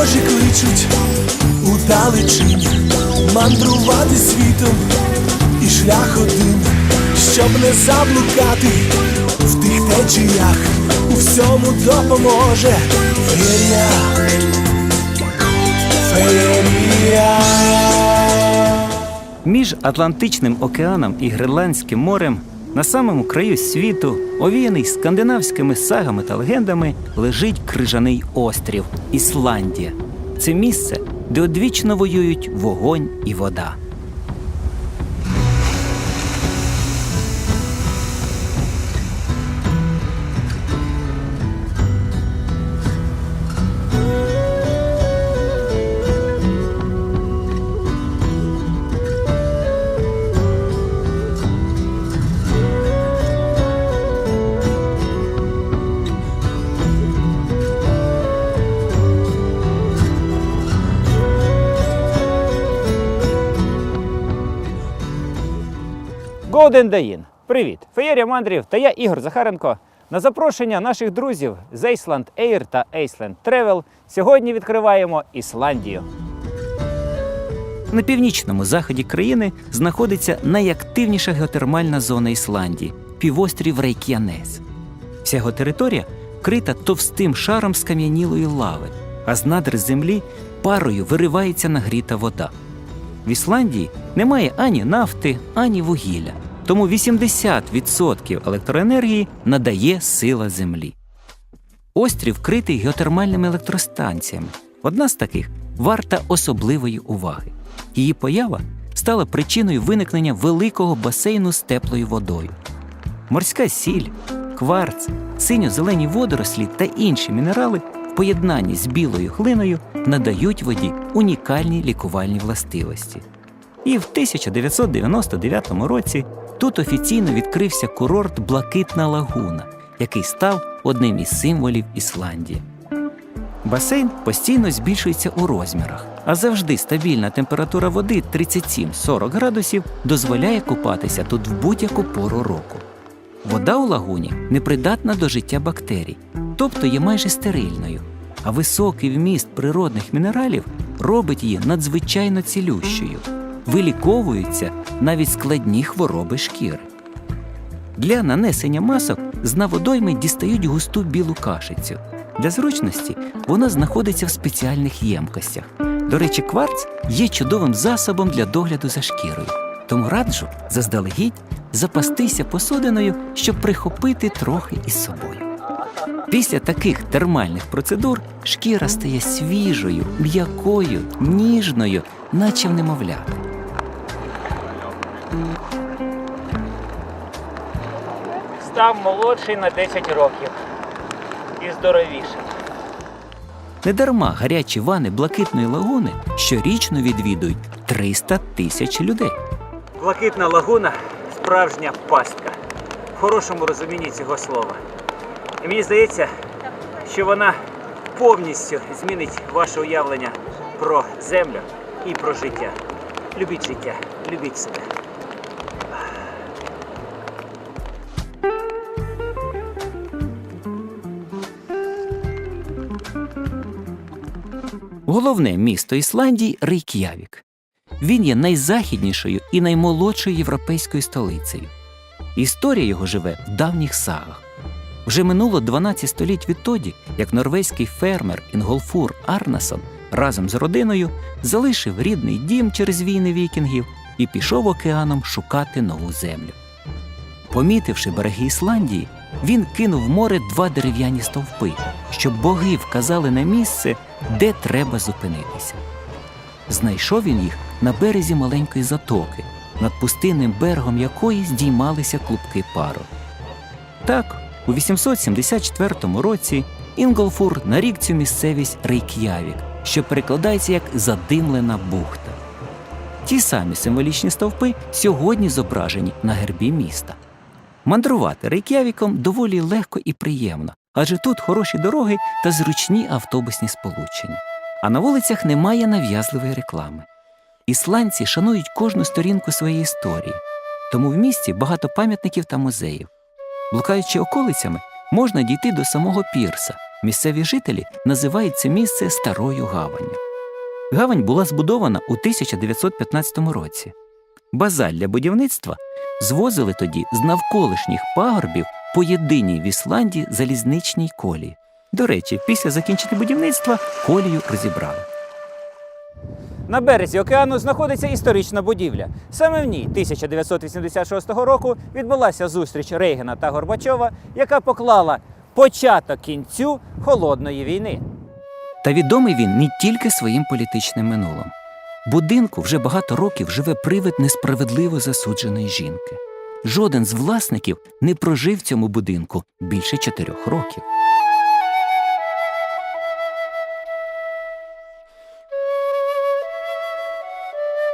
Перехожі кличуть у далечінь мандрувати світом і шлях один, щоб не заблукати в тих течіях, у всьому допоможе феєрія, феєрія. Між Атлантичним океаном і Гренландським морем на самому краю світу, овіяний скандинавськими сагами та легендами, лежить крижаний острів Ісландія. Це місце, де одвічно воюють вогонь і вода. Dayin. Привіт! Феєрія мандрів та я Ігор Захаренко. На запрошення наших друзів з Iceland Air та Iceland Travel сьогодні відкриваємо Ісландію. На північному заході країни знаходиться найактивніша геотермальна зона Ісландії півострів Рейк'янес. Вся його територія вкрита товстим шаром скам'янілої лави, а з надр землі парою виривається нагріта вода. В Ісландії немає ані нафти, ані вугілля, тому 80% електроенергії надає сила землі. Острів вкритий геотермальними електростанціями. Одна з таких варта особливої уваги. Її поява стала причиною виникнення великого басейну з теплою водою. Морська сіль, кварц, синьо-зелені водорослі та інші мінерали в поєднанні з білою глиною надають воді унікальні лікувальні властивості. І в 1999 році тут офіційно відкрився курорт Блакитна Лагуна, який став одним із символів Ісландії. Басейн постійно збільшується у розмірах, а завжди стабільна температура води 37-40 градусів дозволяє купатися тут в будь-яку пору року. Вода у лагуні непридатна до життя бактерій, тобто є майже стерильною, а високий вміст природних мінералів робить її надзвичайно цілющою. Виліковуються навіть складні хвороби шкіри. Для нанесення масок з на водойми дістають густу білу кашицю. Для зручності вона знаходиться в спеціальних ємкостях. До речі, кварц є чудовим засобом для догляду за шкірою, тому раджу заздалегідь запастися посудиною, щоб прихопити трохи із собою. Після таких термальних процедур шкіра стає свіжою, м'якою, ніжною, наче в немовляти. Став молодший на 10 років і здоровіший. Недарма гарячі вани блакитної лагуни щорічно відвідують 300 тисяч людей. Блакитна лагуна справжня пастка в хорошому розумінні цього слова. І мені здається, що вона повністю змінить ваше уявлення про землю і про життя. Любіть життя, любіть себе. Головне місто Ісландії Рейк'явік. Він є найзахіднішою і наймолодшою європейською столицею. Історія його живе в давніх сагах. Вже минуло 12 століть відтоді, як норвезький фермер Інголфур Арнасон разом з родиною залишив рідний дім через війни вікінгів і пішов океаном шукати нову землю. Помітивши береги Ісландії, він кинув в море два дерев'яні стовпи, щоб боги вказали на місце, де треба зупинитися. Знайшов він їх на березі маленької затоки, над пустинним берегом якої здіймалися клубки пару. Так, у 874 році Інголфур нарік цю місцевість Рейк'явік, що перекладається як задимлена бухта. Ті самі символічні стовпи сьогодні зображені на гербі міста. Мандрувати Рейк'явіком доволі легко і приємно, адже тут хороші дороги та зручні автобусні сполучення. А на вулицях немає нав'язливої реклами. Ісландці шанують кожну сторінку своєї історії, тому в місті багато пам'ятників та музеїв. Блукаючи околицями, можна дійти до самого пірса, місцеві жителі називають це місце Старою Гаванню. Гавань була збудована у 1915 році. Базаль для будівництва звозили тоді з навколишніх пагорбів по єдиній в Ісландії залізничній колії. До речі, після закінчення будівництва колію розібрали. На березі океану знаходиться історична будівля. Саме в ній 1986 року відбулася зустріч Рейгена та Горбачова, яка поклала початок кінцю холодної війни. Та відомий він не тільки своїм політичним минулим. Будинку вже багато років живе привид несправедливо засудженої жінки. Жоден з власників не прожив в цьому будинку більше чотирьох років.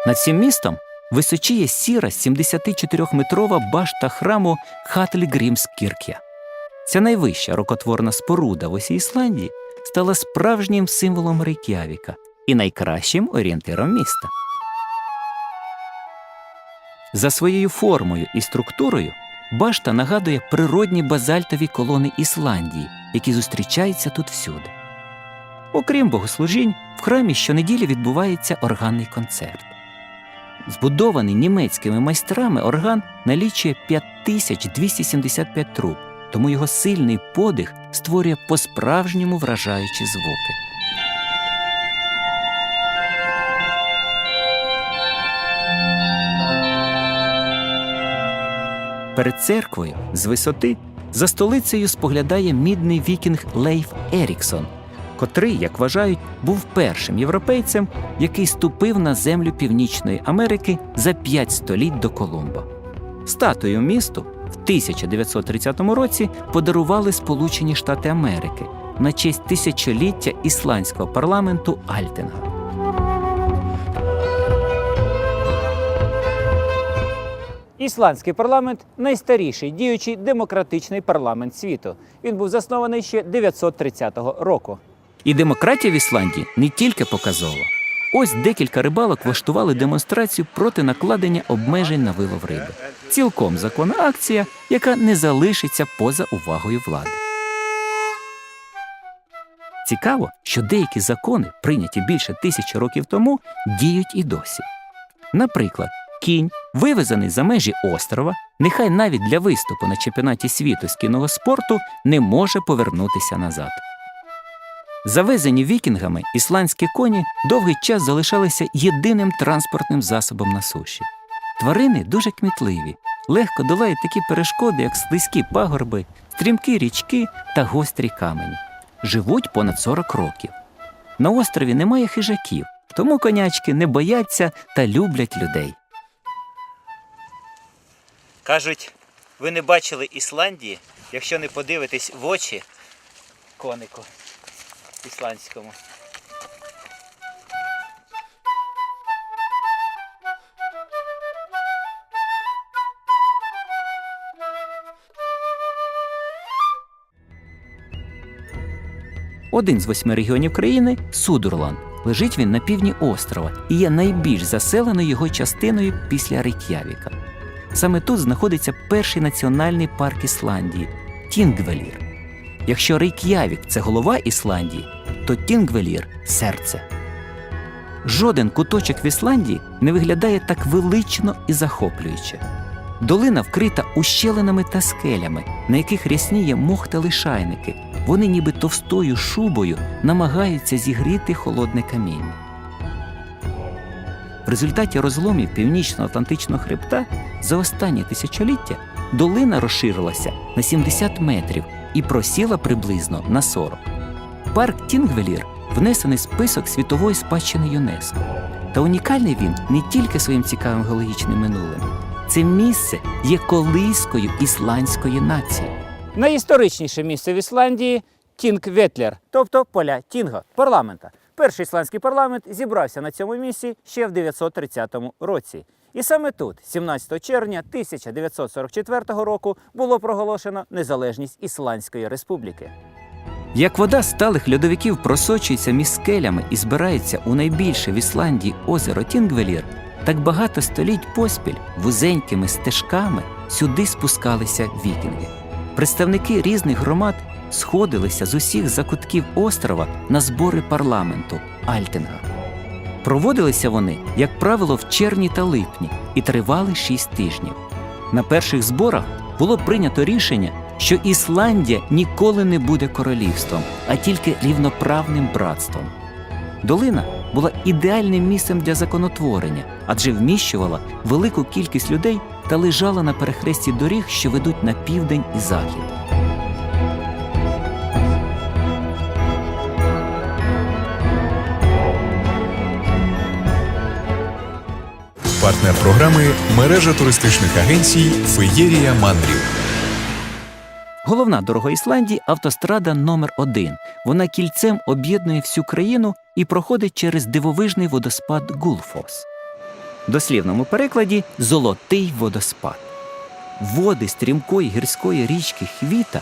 Над цим містом височіє сіра 74-метрова башта храму Хатлігрімскіркя. Ця найвища рукотворна споруда в усій Ісландії стала справжнім символом Рейк'явіка і найкращим орієнтиром міста. За своєю формою і структурою башта нагадує природні базальтові колони Ісландії, які зустрічаються тут всюди. Окрім богослужінь, в храмі щонеділі відбувається органний концерт. Збудований німецькими майстрами орган налічує 5275 труб, тому його сильний подих створює по-справжньому вражаючі звуки. Перед церквою з висоти за столицею споглядає мідний вікінг Лейф Еріксон, котрий, як вважають, був першим європейцем, який ступив на землю Північної Америки за п'ять століть до Колумба. Статую місту в 1930 році подарували Сполучені Штати Америки на честь тисячоліття ісландського парламенту Альтенга. Ісландський парламент найстаріший діючий демократичний парламент світу. Він був заснований ще 930 року. І демократія в Ісландії не тільки показова. Ось декілька рибалок влаштували демонстрацію проти накладення обмежень на вилов риби. Цілком законна акція, яка не залишиться поза увагою влади. Цікаво, що деякі закони, прийняті більше тисячі років тому, діють і досі. Наприклад, кінь, вивезений за межі острова, нехай навіть для виступу на чемпіонаті світу з кінного спорту не може повернутися назад. Завезені вікінгами ісландські коні довгий час залишалися єдиним транспортним засобом на суші. Тварини дуже кмітливі, легко долають такі перешкоди, як слизькі пагорби, стрімкі річки та гострі камені. Живуть понад 40 років. На острові немає хижаків, тому конячки не бояться та люблять людей. Кажуть, ви не бачили Ісландії, якщо не подивитесь в очі конику ісландському. Один з восьми регіонів країни Судурланд. Лежить він на півдні острова і є найбільш заселеною його частиною після Рейк'явіка. Саме тут знаходиться перший національний парк Ісландії Тінгвелір. Якщо Рейк'явік це голова Ісландії, то Тінгвелір серце. Жоден куточок в Ісландії не виглядає так велично і захоплююче. Долина вкрита ущелинами та скелями, на яких рясніє мох та лишайники. Вони ніби товстою шубою намагаються зігріти холодне каміння. В результаті розломів північно-атлантичного хребта за останні тисячоліття долина розширилася на 70 метрів і просіла приблизно на 40. Парк Тінгвелір внесений в список світової спадщини ЮНЕСКО. Та унікальний він не тільки своїм цікавим геологічним минулим. Це місце є колискою ісландської нації. Найісторичніше місце в Ісландії Тінгветлер, тобто поля Тінго, парламента. Перший ісландський парламент зібрався на цьому місці ще в 930 році. І саме тут, 17 червня 1944 року, було проголошено незалежність Ісландської республіки. Як вода сталих льодовиків просочується між скелями і збирається у найбільше в Ісландії озеро Тінгвелір, так багато століть поспіль вузенькими стежками сюди спускалися вікінги. Представники різних громад сходилися з усіх закутків острова на збори парламенту Альтинга. Проводилися вони, як правило, в червні та липні і тривали шість тижнів. На перших зборах було прийнято рішення, що Ісландія ніколи не буде королівством, а тільки рівноправним братством. Долина була ідеальним місцем для законотворення, адже вміщувала велику кількість людей та лежала на перехресті доріг, що ведуть на південь і захід. Партнер програми мережа туристичних агенцій Феєрія Мандрів. Головна дорога Ісландії автострада номер 1 Вона кільцем об'єднує всю країну і проходить через дивовижний водоспад Гулфос. Дослівному перекладі золотий водоспад. Води стрімкої гірської річки Хвіта,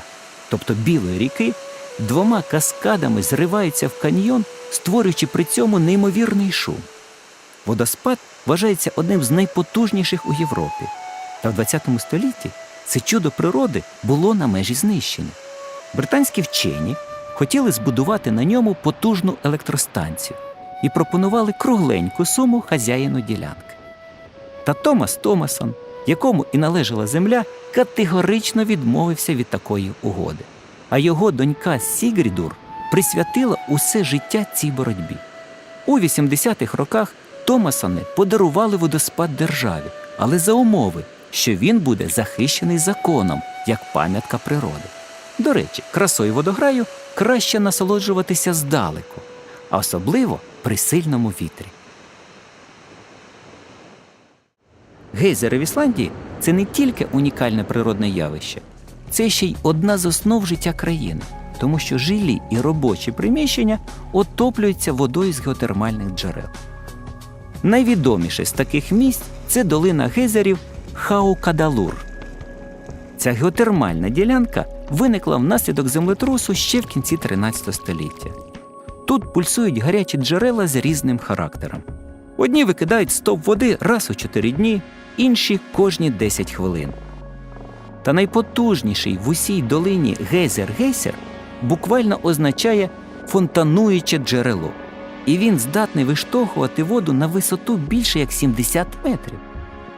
тобто Білої ріки, двома каскадами зриваються в каньйон, створюючи при цьому неймовірний шум. Водоспад вважається одним з найпотужніших у Європі. Та в ХХ столітті це чудо природи було на межі знищення. Британські вчені хотіли збудувати на ньому потужну електростанцію і пропонували кругленьку суму хазяїну ділянки. Та Томас Томасон, якому і належала земля, категорично відмовився від такої угоди. А його донька Сігрідур присвятила усе життя цій боротьбі. У 80-х роках Томасони подарували водоспад державі, але за умови, що він буде захищений законом як пам'ятка природи. До речі, красою водограю краще насолоджуватися здалеку, а особливо при сильному вітрі. Гейзери в Ісландії це не тільки унікальне природне явище, це ще й одна з основ життя країни, тому що жилі і робочі приміщення отоплюються водою з геотермальних джерел. Найвідоміше з таких місць це долина гейзерів Хаукадалур. Ця геотермальна ділянка виникла внаслідок землетрусу ще в кінці 13 століття. Тут пульсують гарячі джерела з різним характером. Одні викидають стовп води раз у 4 дні, інші кожні 10 хвилин. Та найпотужніший в усій долині гейзер-гейсер буквально означає фонтануюче джерело, і він здатний виштовхувати воду на висоту більше як 70 метрів.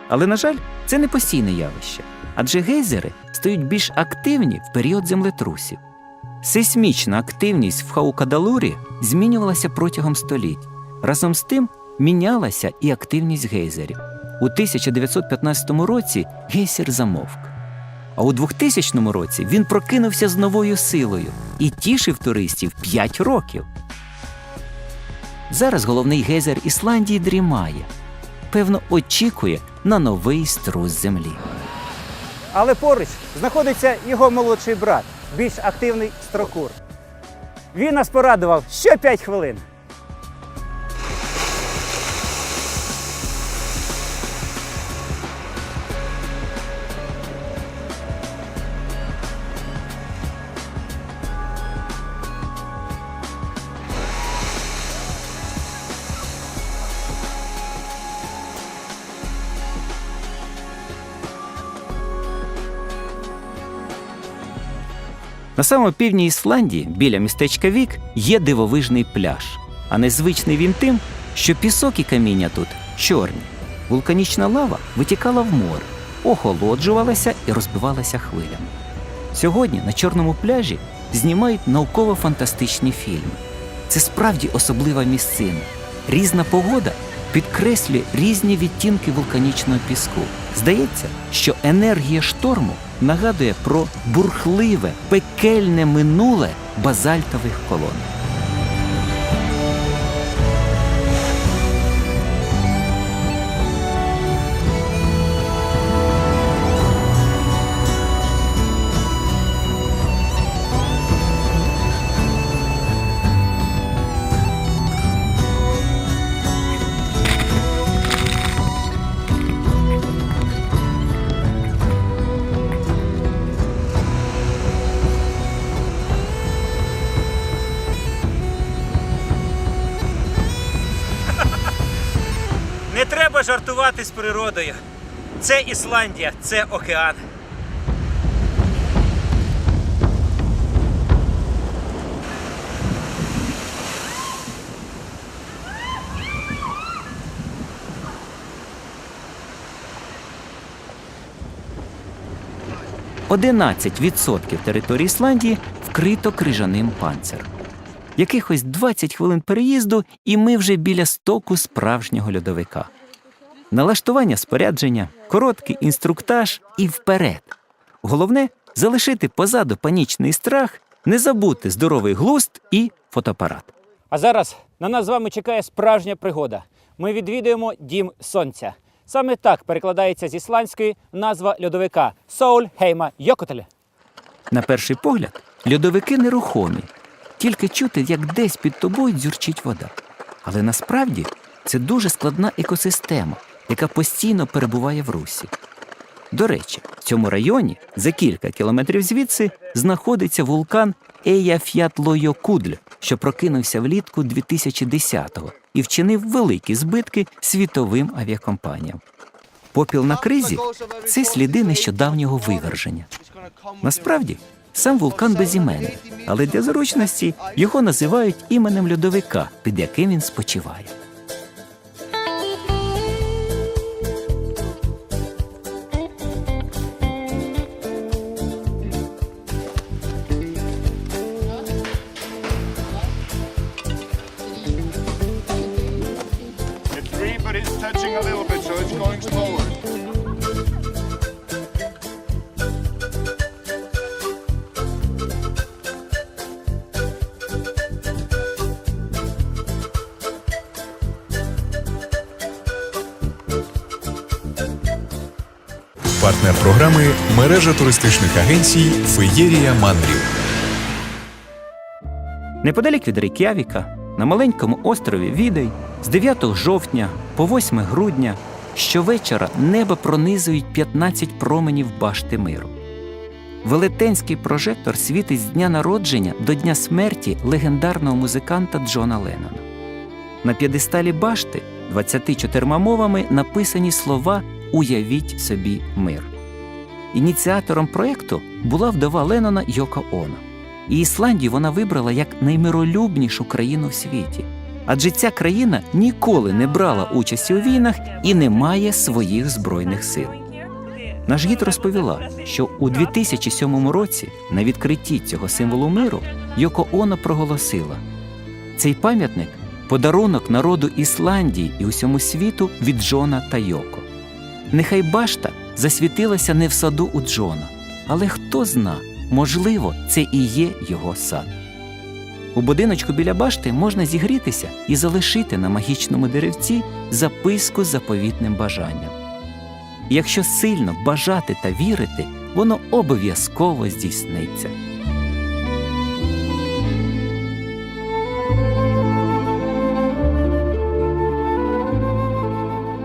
Але, на жаль, це не постійне явище, адже гейзери стають більш активні в період землетрусів. Сейсмічна активність в Хаукадалурі змінювалася протягом століть. Разом з тим мінялася і активність гейзерів. У 1915 році гейсер замовк. А у 2000 році він прокинувся з новою силою і тішив туристів 5 років. Зараз головний гейзер Ісландії дрімає. Певно, очікує на новий струс землі. Але поруч знаходиться його молодший брат, більш активний строкур. Він нас порадував ще 5 хвилин. На самому півдні Ісландії, біля містечка Вік, є дивовижний пляж. А незвичний він тим, що пісок і каміння тут чорні. Вулканічна лава витікала в море, охолоджувалася і розбивалася хвилями. Сьогодні на чорному пляжі знімають науково-фантастичні фільми. Це справді особлива місцина. Різна погода підкреслює різні відтінки вулканічного піску. Здається, що енергія шторму нагадує про бурхливе, пекельне минуле базальтових колон. жартувати з природою. Це Ісландія, це океан. Одинадцять відсотків території Ісландії вкрито крижаним панциром. Якихось 20 хвилин переїзду, і ми вже біля стоку справжнього льодовика. Налаштування спорядження, короткий інструктаж і вперед. Головне залишити позаду панічний страх, не забути здоровий глузд і фотоапарат. А зараз на нас з вами чекає справжня пригода. Ми відвідуємо дім сонця. Саме так перекладається з ісландської назва льодовика Соуль Хейма Йокотель. На перший погляд, льодовики нерухомі, тільки чути, як десь під тобою дзюрчить вода. Але насправді це дуже складна екосистема, яка постійно перебуває в русі. До речі, в цьому районі за кілька кілометрів звідси знаходиться вулкан Еяф'ятлойокудль, що прокинувся влітку 2010-го і вчинив великі збитки світовим авіакомпаніям. Попіл на кризі це сліди нещодавнього виверження. Насправді, сам вулкан безіменний, але для зручності його називають іменем льодовика, під яким він спочиває. Touching a little bit, so it's going slower. Партнер програми мережа туристичних агенцій Феєрія Мандрів. Неподалік від Рейк'явіка, на маленькому острові Відей, з 9 жовтня по 8 грудня щовечора небо пронизують 15 променів башти миру. Велетенський прожектор світить з дня народження до дня смерті легендарного музиканта Джона Леннона. На п'єдесталі башти 24 мовами написані слова Уявіть собі мир. Ініціатором проєкту була вдова Леннона Йоко Оно. І Ісландію вона вибрала як наймиролюбнішу країну в світі. Адже ця країна ніколи не брала участі у війнах і не має своїх збройних сил. Наш гід розповіла, що у 2007 році на відкритті цього символу миру Йоко Оно проголосила: цей пам'ятник подарунок народу Ісландії і усьому світу від Джона та Йоко. Нехай башта засвітилася не в саду у Джона, але хто зна, можливо, це і є його сад. У будиночку біля башти можна зігрітися і залишити на магічному деревці записку з заповітним бажанням. Якщо сильно бажати та вірити, воно обов'язково здійсниться.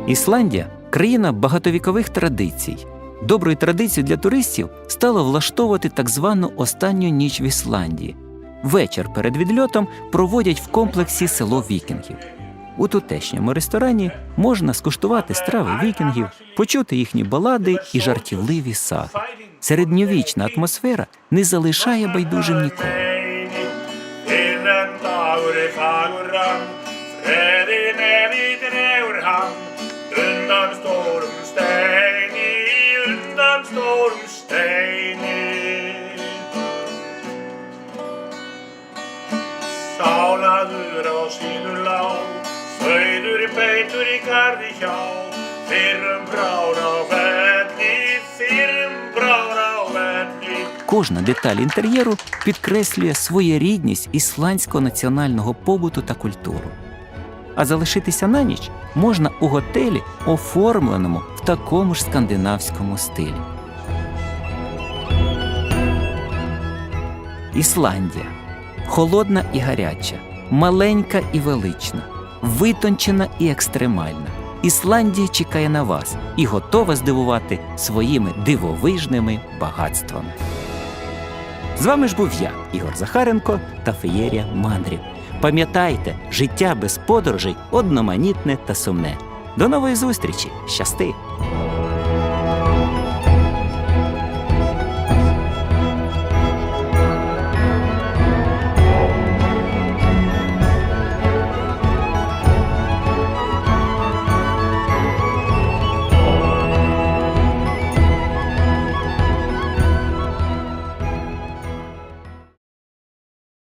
Ісландія країна багатовікових традицій. Доброю традицією для туристів стало влаштовувати так звану останню ніч в Ісландії. Вечір перед відльотом проводять в комплексі село вікінгів. У тутешньому ресторані можна скуштувати страви вікінгів, почути їхні балади і жартівливі саги. Середньовічна атмосфера не залишає байдужим нікого. Steini. Sálaður á sínu lá, sveiður beitur í garði hjá, fyrrum brár á velli, fyrrum brár á velli. Кожна деталь інтер'єру підкреслює своєрідність ісландського національного побуту та культуру. А залишитися на ніч можна у готелі, оформленому в такому ж скандинавському стилі. Ісландія холодна і гаряча, маленька і велична, витончена і екстремальна. Ісландія чекає на вас і готова здивувати своїми дивовижними багатствами. З вами ж був я, Ігор Захаренко та Феєрія Мандрів. Пам'ятайте, життя без подорожей одноманітне та сумне. До нової зустрічі! Щасти!